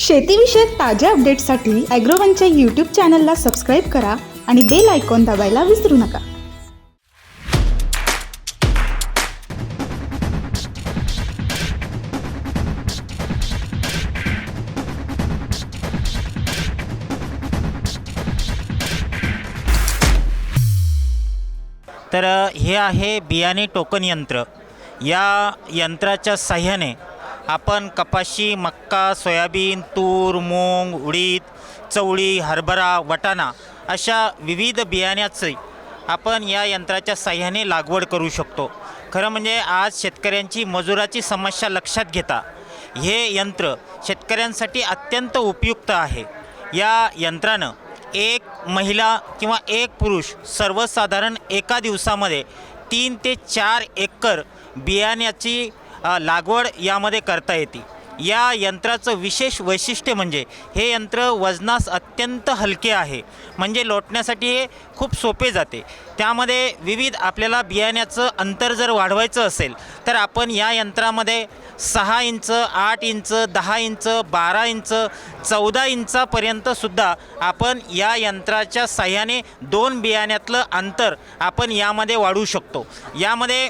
शेतीविषयक ताज्या अपडेट्ससाठी ॲग्रोवनच्या यूट्यूब चॅनलला सबस्क्राईब करा आणि बेल आयकॉन दाबायला विसरू नका. तर हे आहे बियाणे टोकन यंत्र. या यंत्राच्या साह्याने आपण कपाशी मक्का सोयाबीन तूर मूग उडीद चवळी हरभरा वटाणा अशा विविध बियाण्याचे आपण या यंत्राच्या साह्याने लागवड करू शकतो. खरं म्हणजे आज शेतकऱ्यांची मजुराची समस्या लक्षात घेता हे यंत्र शेतकऱ्यांसाठी अत्यंत उपयुक्त आहे. या यंत्रानं एक महिला किंवा एक पुरुष सर्वसाधारण एका दिवसामध्ये तीन ते चार एकर बियाण्याची लागवड यामध्ये करता येते. या यंत्राचं विशेष वैशिष्ट्य म्हणजे हे यंत्र वजनास अत्यंत हलके आहे. म्हणजे लोटण्यासाठी हे खूप सोपे जाते. त्यामध्ये विविध आपल्याला बियाण्याचं अंतर जर वाढवायचं असेल तर आपण या यंत्रामध्ये सहा इंच आठ इंच दहा इंच बारा इंच चौदा इंचापर्यंतसुद्धा आपण या यंत्राच्या साह्याने दोन बियाण्यातलं अंतर आपण यामध्ये वाढवू शकतो. यामध्ये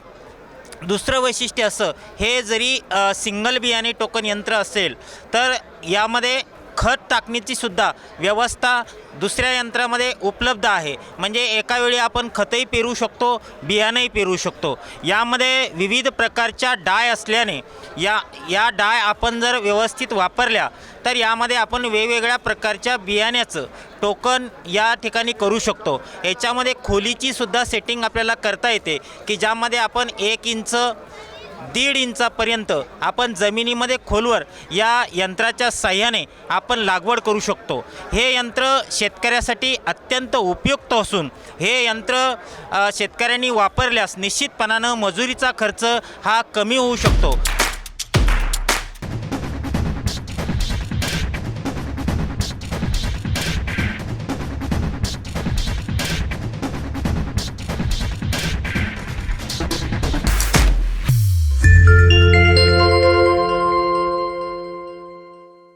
दुसरं वैशिष्ट्य असं हे जरी सिंगल बियाणे टोकन यंत्र असेल तर यामध्ये खत टाकण्याची सुद्धा व्यवस्था दुसऱ्या यंत्रामध्ये उपलब्ध आहे. म्हणजे एका वेळी आपण खतही पेरू शकतो बियाणंही पेरू शकतो. यामध्ये विविध प्रकारच्या डाय असल्याने या या डाय आपण जर व्यवस्थित वापरल्या तर यामध्ये आपण वेगवेगळ्या प्रकारच्या बियाण्याचं टोकन या ठिकाणी करू शकतो. याच्यामध्ये खोलीची सुद्धा सेटिंग आपल्याला करता येते की ज्यामध्ये आपण एक इंच दीड इंचापर्यंत आपण जमिनीमध्ये खोलवर या यंत्राच्या साह्याने आपण लागवड करू शकतो. हे यंत्र शेतकऱ्यासाठी अत्यंत उपयुक्त असून हे यंत्र शेतकऱ्यांनी वापरल्यास निश्चितपणानं मजुरीचा खर्च हा कमी होऊ शकतो.